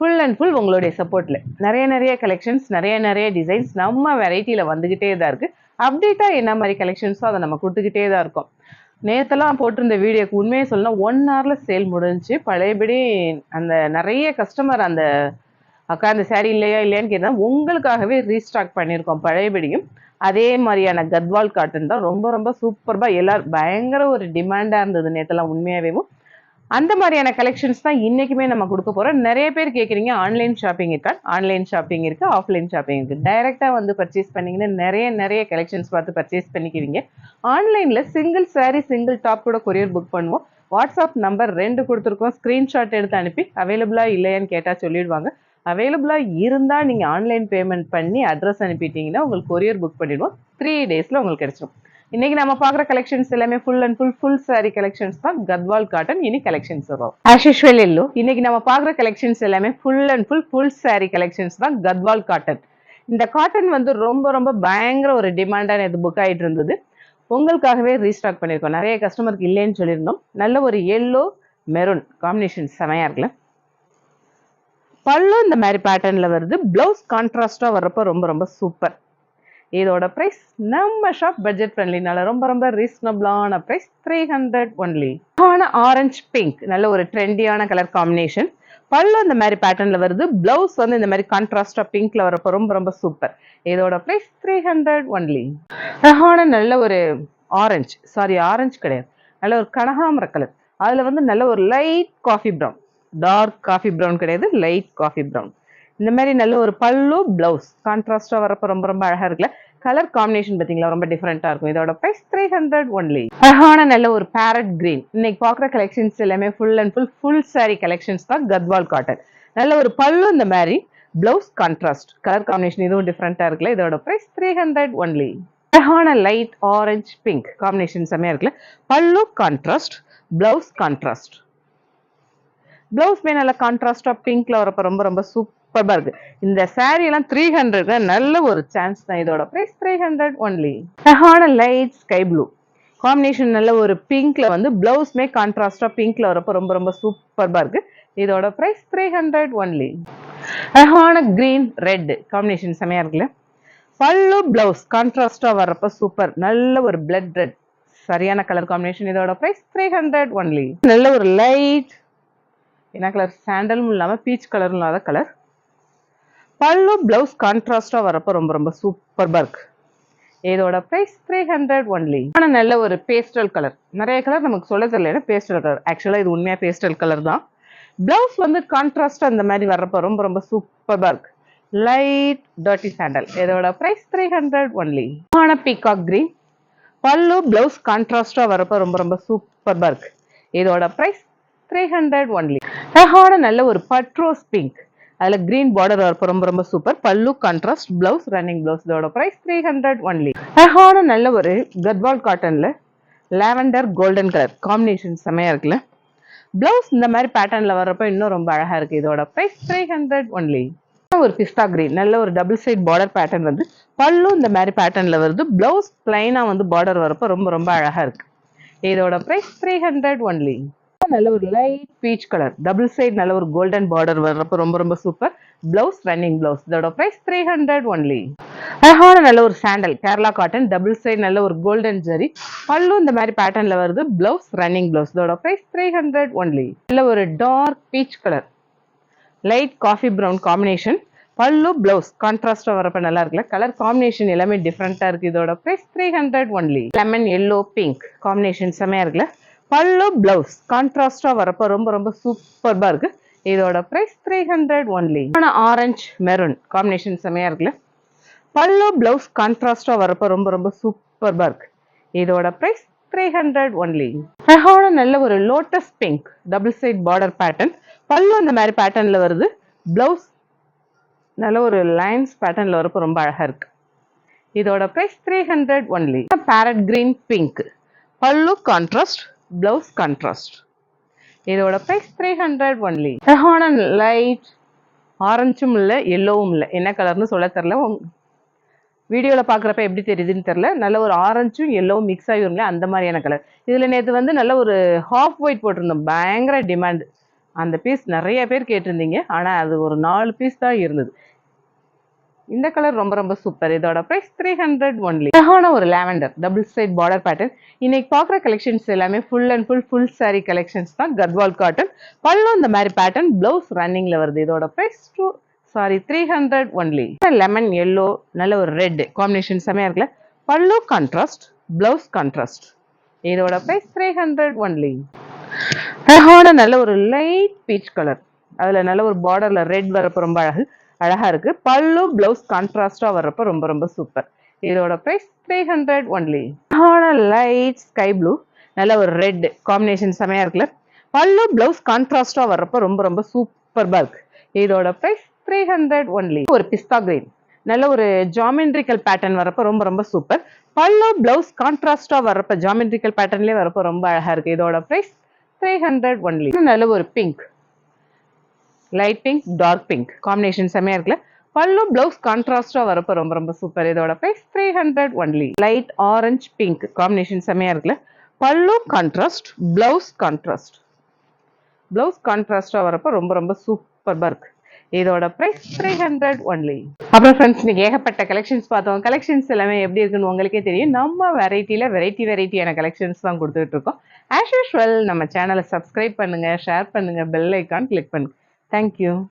Full and full உங்களுடைய சப்போர்ட்டில் நிறைய நிறைய கலெக்ஷன்ஸ் நிறைய நிறைய டிசைன்ஸ் நம்ம வெரைட்டியில் வந்துக்கிட்டே தான் இருக்குது அப்டேட்டாக என்ன மாதிரி கலெக்ஷன்ஸோ அதை நம்ம கொடுத்துக்கிட்டே தான் இருக்கோம். நேற்றுலாம் போட்டிருந்த வீடியோக்கு உண்மையை சொல்லணும் ஒன் ஹவரில் சேல் முடிஞ்சுச்சு. பழையபடி அந்த நிறைய கஸ்டமர் அந்த அக்கா அந்த சேரீ இல்லையா இல்லையான்னு கேட்டால் உங்களுக்காகவே ரீஸ்டாக் பண்ணியிருக்கோம் பழையபடியும். அதே மாதிரியான கத்வால் காட்டன் தான். ரொம்ப ரொம்ப சூப்பர்பாக எல்லோரும் பயங்கர ஒரு டிமாண்டாக இருந்தது நேற்றுலாம் உண்மையாகவேவும் அந்த மாதிரியான கலெக்ஷன்ஸ் தான் இன்னைக்குமே நம்ம கொடுக்க போகிறோம் நிறைய பேர் கேட்குறீங்க ஆன்லைன் ஷாப்பிங் இருக்கா ஆன்லைன் ஷாப்பிங் இருக்குது ஆஃப்லைன் ஷாப்பிங் இருக்குது டைரெக்டாக வந்து பர்ச்சேஸ் பண்ணிங்கன்னா நிறைய நிறைய கலெக்ஷன்ஸ் பார்த்து பர்ச்சேஸ் பண்ணிக்குவீங்க. ஆன்லைனில் சிங்கிள் சாரீ சிங்கிள் டாப் கூட கொரியர் புக் பண்ணுவோம். வாட்ஸ்அப் நம்பர் ரெண்டு கொடுத்துருக்கோம். ஸ்க்ரீன்ஷாட் எடுத்து அனுப்பி அவைலபிளாக இல்லையான்னு கேட்டால் சொல்லிடுவாங்க. அவைலபிளாக இருந்தால் நீங்கள் ஆன்லைன் பேமெண்ட் பண்ணி அட்ரஸ் அனுப்பிட்டீங்கன்னா உங்களுக்கு கொரியர் புக் பண்ணிடுவோம். த்ரீ டேஸில் உங்களுக்கு கிடச்சிடும் இன்னைக்கு நம்ம பாக்குற கலெக்ஷன்ஸ் எல்லாமே full and full full sari collections தான். கத்வால் காட்டன் இனி கலெக்ஷன்ஸ் வரும். ஆஸ் யூஷுவல் எல்லோ இன்னைக்கு நம்ம பாக்குற கலெக்ஷன்ஸ் எல்லாமே full and full full sari collections தான் கத்வால் காட்டன் இந்த காட்டன் வந்து ரொம்ப ரொம்ப பயங்கர ஒரு டிமாண்டான இது புக் ஆயிட்டு இருந்தது. உங்களுக்காகவே ரீஸ்டாக் பண்ணியிருக்கோம். நிறைய கஸ்டமருக்கு இல்லைன்னு சொல்லியிருந்தோம். நல்ல ஒரு எல்லோ மெரூன் காம்பினேஷன் செமையா இருக்குல்ல? பல்லும் இந்த மாதிரி பேட்டர்ன்ல வருது. பிளவுஸ் கான்ட்ராஸ்டா வர்றப்ப ரொம்ப ரொம்ப சூப்பர் இதோட ப்ரைஸ் நம்ம ஷாப் பட்ஜெட் ஃப்ரெண்ட்லினால ரொம்ப ரொம்ப ரீசனபிளான ப்ரைஸ் த்ரீ ஹண்ட்ரட் ஒன்லி ஆன ஆரஞ்சு பிங்க் நல்ல ஒரு ட்ரெண்டியான கலர் காம்பினேஷன் பல்லு இந்த மாதிரி பேட்டர்ன்ல வருது. பிளவுஸ் வந்து இந்த மாதிரி கான்ட்ராஸ்டா பிங்க்ல வரப்போ ரொம்ப ரொம்ப சூப்பர் இதோட ப்ரைஸ் த்ரீ ஹண்ட்ரட் ஒன்லி அழகான நல்ல ஒரு ஆரஞ்சு சாரி ஆரஞ்சு கிடையாது. நல்ல ஒரு கனகாமர கலர் அதுல வந்து நல்ல ஒரு light coffee brown dark coffee brown கிடையாது லைட் காஃபி ப்ரௌன் இந்த மாதிரி நல்ல ஒரு பல்லு பிளவுஸ் கான்ட்ராஸ்டா வரப்போ ரொம்ப ரொம்ப அழகா இருக்குல்ல. கலர் காம்பினேஷன் பார்த்தீங்களா? ரொம்ப டிஃப்ரெண்ட்டாக இருக்கும். இதோட ப்ரைஸ் த்ரீ ஹண்ட்ரட் ஒன்லி அழகான நல்ல ஒரு பேரட் கிரீன் இன்னைக்கு பார்க்குற கலெக்ஷன்ஸ் எல்லாமே full and full full sari collections தான் கத்வால் காட்டன் நல்ல ஒரு பல்லு இந்த மாதிரி. பிளவுஸ் கான்ட்ராஸ்ட் கலர் காம்பினேஷன் இதுவும் டிஃப்ரெண்ட்டாக இருக்குல்ல? இதோட ப்ரைஸ் த்ரீ ஹண்ட்ரட் ஒன்லி அழகான லைட் ஆரஞ்சு பிங்க் காம்பினேஷன் செம்மையாக இருக்குல்ல? பல்லு கான்ட்ராஸ்ட் பிளவுஸ் கான்ட்ராஸ்ட் பிளவுஸ்மே நல்ல கான்ட்ராஸ்டாக பிங்க்ல வரப்போ ரொம்ப ரொம்ப சூப்பர் சூப்பராக இருக்கு. இந்த சாரி எல்லாம் த்ரீ ஹண்ட்ரட் நல்ல ஒரு சான்ஸ் தான். இதோட ப்ரைஸ் த்ரீ ஹண்ட்ரட் ஒன்லி அழகான லைட் ஸ்கை ப்ளூ காம்பினேஷன் நல்ல ஒரு பிங்க்ல வந்து பிளவுஸ்மே கான்ட்ராஸ்டா பிங்க்ல வரப்ப ரொம்ப ரொம்ப சூப்பராக இருக்கு. இதோட ப்ரைஸ் த்ரீ ஹண்ட்ரட் ஒன்லி அழகான கிரீன் ரெட் காம்பினேஷன் செமையா இருக்குல்ல? பல்லு பிளவுஸ் கான்ட்ராஸ்டா வர்றப்ப சூப்பர் நல்ல ஒரு பிளட் ரெட் சரியான கலர் காம்பினேஷன் இதோட ப்ரைஸ் த்ரீ ஹண்ட்ரட் ஒன்லி நல்ல ஒரு லைட் என்ன கலர் சாண்டலும் இல்லாமல் பீச் கலரும் இல்லாத கலர் பல்லு பிளவுஸ் கான்ட்ராஸ்டா வரப்ப ரொம்ப ரொம்ப சூப்பர் இருக்கு. இதோட பிரைஸ் த்ரீ ஹண்ட்ரட் ஒன்லி ஆனால் நல்ல ஒரு பேஸ்டல் கலர் நிறைய கலர் நமக்கு சொல்ல தெரியல. பேஸ்டல் கலர் ஆக்சுவலாக இது உண்மையாக பேஸ்டல் கலர் தான். பிளவுஸ் வந்து கான்ட்ராஸ்டாக அந்த மாதிரி வர்றப்ப ரொம்ப ரொம்ப சூப்பர் இருக்கு. லைட் டர்ட்டி சாண்டல் இதோட பிரைஸ் த்ரீ ஹண்ட்ரட் ஒன்லி ஆன பீகாக் கிரீன் பல்லு பிளவுஸ் கான்ட்ராஸ்டாக வரப்ப ரொம்ப ரொம்ப சூப்பர் இருக்கு. இதோட பிரைஸ் த்ரீ ஹண்ட்ரட் ஒன்லி அழகான நல்ல ஒரு பட்ரோஸ் பிங்க் அதில் கிரீன் பார்டர் வரப்போ ரொம்ப ரொம்ப சூப்பர் பல்லு கான்ட்ராஸ்ட் பிளவுஸ் ரன்னிங் பிளவுஸ் இதோட ப்ரைஸ் த்ரீ ஹண்ட்ரட் ஒன்லி அழகான நல்ல ஒரு கத்வால் காட்டனில் லாவெண்டர் கோல்டன் கலர் காம்பினேஷன் செமையா இருக்குல்ல? பிளவுஸ் இந்த மாதிரி பேட்டர்னில் வர்றப்போ இன்னும் ரொம்ப அழகாக இருக்குது இதோட ப்ரைஸ் த்ரீ ஹண்ட்ரட் ஒன்லி ஒரு பிஸ்தா கிரீன் நல்ல ஒரு டபுள் சைட் பார்டர் பேட்டர்ன் வந்து பல்லு இந்த மாதிரி பேட்டர்னில் வருது. பிளவுஸ் பிளைனாக வந்து பார்டர் வரப்போ ரொம்ப ரொம்ப அழகாக இருக்குது இதோட ப்ரைஸ் த்ரீ ஹண்ட்ரட் ஒன்லி நல்ல ஒரு light peach colour double side நல்ல ஒரு கோல்டன் பார்டர் வர்றப்ப ரொம்ப ரொம்ப சூப்பர் பிளவுஸ் ரன்னிங் பிளவுஸ் இதோட ப்ரைஸ் த்ரீ ஹண்ட்ரட் ஒன்லி அழகான நல்ல ஒரு sandal Kerala cotton double side நல்ல ஒரு கோல்டன் ஜரி பல்லு இந்த மாதிரி பேட்டர்ன்ல வருது. பிளவுஸ் ரன்னிங் பிளவுஸ் இதோட ப்ரைஸ் த்ரீ ஹண்ட்ரட் ஒன்லி நல்ல ஒரு dark peach colour light coffee brown combination pallu blouse கான்ட்ராஸ்டா வரப்ப நல்லா இருக்குல்ல? கலர் காம்பினேஷன் எல்லாமே டிஃப்ரெண்டா இருக்கு. இதோட price three hundred only lemon yellow pink combination செமையா இருக்குல்ல? பல்லு பிளவுஸ் கான்ட்ராஸ்டா வரப்ப ரொம்ப ரொம்ப சூப்பர்பா இருக்கு. இதோட price three hundred only orange maroon combination செமையா இருக்குல்ல? பல்லு பிளவுஸ் கான்ட்ராஸ்டா வரப்ப ரொம்ப ரொம்ப சூப்பர்பா இருக்கு. இதோட பிரைஸ் த்ரீ ஹண்ட்ரட் ஒன்லி அழகான நல்ல ஒரு lotus pink double side border pattern pallu அந்த மாதிரி பேட்டர்ன்ல வருது. பிளவுஸ் நல்ல ஒரு லைன்ஸ் பேட்டர்னில் வரப்போ ரொம்ப அழகாக இருக்கு. இதோட price three hundred only parrot green pink pallu contrast blouse contrast இதோட ப்ரைஸ் த்ரீ ஹண்ட்ரட் ஒன்லி அழகான லைட் ஆரஞ்சும் இல்லை எல்லோவும் இல்லை. என்ன கலர்னு சொல்ல தெரில வீடியோவில் பார்க்குறப்ப எப்படி தெரியுதுன்னு தெரில நல்ல ஒரு ஆரஞ்சும் எல்லோவும் மிக்ஸ் ஆகிரும்ல அந்த மாதிரியான கலர் இதில் நேற்று வந்து நல்ல ஒரு ஹாஃப் ஒயிட் போட்டிருந்தோம். பயங்கர டிமாண்ட் அந்த பீஸ் நிறைய பேர் கேட்டிருந்தீங்க. ஆனால் அது ஒரு நாலு பீஸ் தான் இருந்தது. இந்த கலர் ரொம்ப ரொம்ப சூப்பர் இதோட ப்ரைஸ் த்ரீ ஹண்ட்ரட் ஒன்லி அழகான ஒரு lavender double side border pattern இன்னைக்கு பார்க்குற கலெக்ஷன்ஸ் எல்லாமே full and full full sari collections தான். கத்வால் காட்டன் பல்லும் இந்த மாதிரி பேட்டர்ன் பிளவுஸ் ரன்னிங்கில் வருது. இதோட price two sorry three hundred only lemon yellow நல்ல ஒரு ரெட் காம்பினேஷன் செமையாக இருக்குல்ல? பல்லு கான்ட்ராஸ்ட் பிளவுஸ் கான்ட்ராஸ்ட் இதோட ப்ரைஸ் த்ரீ ஹண்ட்ரட் ஒன்லி அழகான நல்ல ஒரு லைட் பீச் கலர் அதில் நல்ல ஒரு பார்டரில் ரெட் வரப்போ ரொம்ப அழகு. அழகாக இருக்குது பல்லு ப்ளவுஸ் கான்ட்ராஸ்டாக வர்றப்ப ரொம்ப ரொம்ப சூப்பர் இதோட ப்ரைஸ் த்ரீ ஹண்ட்ரட் ஒன்லி அழகான லைட் ஸ்கை ப்ளூ நல்ல ஒரு ரெட் காம்பினேஷன் செமையாக இருக்குல்ல. பல்லு ப்ளவுஸ் கான்ட்ராஸ்டாக வர்றப்ப ரொம்ப ரொம்ப சூப்பர் பல்க் இதோட ப்ரைஸ் த்ரீ ஹண்ட்ரட் ஒன்லி ஒரு பிஸ்தா கிரீன் நல்ல ஒரு ஜாமெண்ட்ரிக்கல் பேட்டர்ன் வரப்போ ரொம்ப ரொம்ப சூப்பர் பல்லு ப்ளவுஸ் கான்ட்ராஸ்டாக வரப்போ ஜாமெண்ட்ரிக்கல் பேட்டர்ன்லேயே வரப்போ ரொம்ப அழகாக இருக்குது இதோட ப்ரைஸ் த்ரீ ஹண்ட்ரட் ஒன்லி நல்ல ஒரு pink light pink dark pink combination செம்மையாக இருக்குல்ல? பல்லும் பிளவுஸ் கான்ட்ராஸ்டாக வரப்போ ரொம்ப ரொம்ப சூப்பர் இதோட price three hundred only light orange pink combination செம்மையாக இருக்குல்ல? Pallu contrast blouse contrast blouse கான்ட்ராஸ்டாக வரப்போ ரொம்ப ரொம்ப சூப்பர் பர்க் இதோட ப்ரைஸ் த்ரீ ஹண்ட்ரட் ஒன்லி அப்புறம் ஃப்ரெண்ட்ஸ் நீங்கள் ஏகப்பட்ட கலெக்ஷன்ஸ் பார்த்தோம். கலெக்ஷன்ஸ் எல்லாமே எப்படி இருக்குன்னு உங்களுக்கே தெரியும். நம்ம வெரைட்டியில் வெரைட்டி வெரைட்டியான கலெக்ஷன்ஸ் தான் கொடுத்துட்டு இருக்கோம். ஆஸ் யூஷுவல் நம்ம சேனலை சப்ஸ்கிரைப் பண்ணுங்கள் ஷேர் பண்ணுங்கள் பெல் ஐக்கான் கிளிக் பண்ணுங்கள் Thank you.